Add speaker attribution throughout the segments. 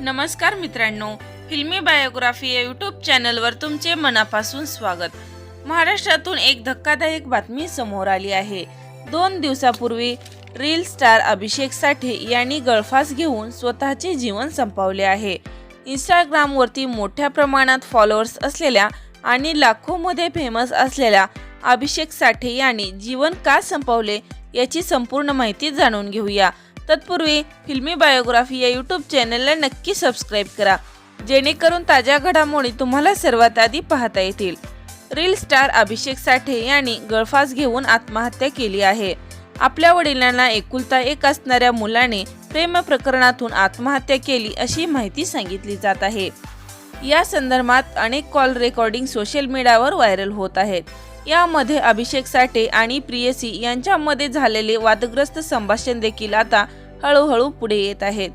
Speaker 1: नमस्कार मित्रांनो फिल्मी बायोग्राफी या यूट्यूब चॅनलवर तुमचे मनापासून स्वागत. महाराष्ट्रातून एक धक्कादायक बातमी समोर आली आहे. दोन दिवसापूर्वी रील स्टार अभिषेक साठे यांनी गळफास घेऊन स्वतःचे जीवन संपवले आहे. इंस्टाग्रामवरती मोठ्या प्रमाणात फॉलोअर्स असलेल्या आणि लाखोमध्ये फेमस असलेल्या अभिषेक साठे यांनी जीवन का संपवले याची संपूर्ण माहिती जाणून घेऊया. तत्पूर्वी फिल्मी बायोग्राफी या यूट्यूब चॅनलला नक्की सबस्क्राईब करा. जेणेकरून ताज्या घडामोडी तुम्हाला सर्वात आधी पाहता येतील. रील स्टार अभिषेक साठे यांनी गळफास घेऊन आत्महत्या केली आहे. आपल्या वडिलांना एकुलता एक असणाऱ्या मुलाने प्रेम प्रकरणातून आत्महत्या केली अशी माहिती सांगितली जात आहे. या संदर्भात अनेक कॉल रेकॉर्डिंग सोशल मीडियावर व्हायरल होत आहेत. यामध्ये अभिषेक साठे आणि प्रियसी यांच्यामध्ये झालेले वादग्रस्त संभाषण देखील आता हळूहळू पुढे येत आहेत.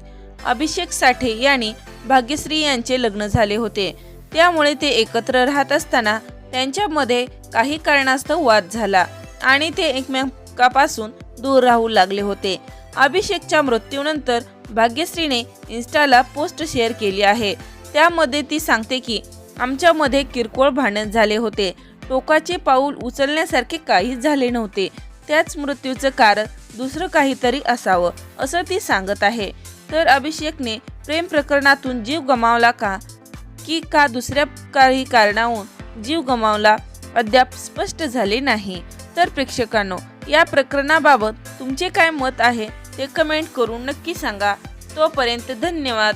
Speaker 1: अभिषेक साठे यांनी भाग्यश्री यांचे लग्न झाले होते. त्यामुळे ते एकत्र राहत असताना त्यांच्यामध्ये काही कारणास्तव वाद झाला आणि ते एकमेकापासून दूर राहू लागले होते. अभिषेकच्या मृत्यूनंतर भाग्यश्रीने इन्स्टाला पोस्ट शेअर केली आहे. त्यामध्ये ती सांगते की आमच्यामध्ये किरकोळ भांडण झाले होते. टोकाचे पाऊल उचलण्यासारखे काहीच झाले नव्हते. त्याच मृत्यूचं कारण दुसरं काहीतरी असावं असं ती सांगत आहे. तर अभिषेकने प्रेम प्रकरणातून जीव गमावला का? की का दुसऱ्या काही कारणाहून जीव गमावला? अद्याप स्पष्ट झाले नाही. तर प्रेक्षकांनो या प्रकरणाबाबत तुमचे काय मत आहे ते कमेंट करून नक्की सांगा. तोपर्यंत धन्यवाद.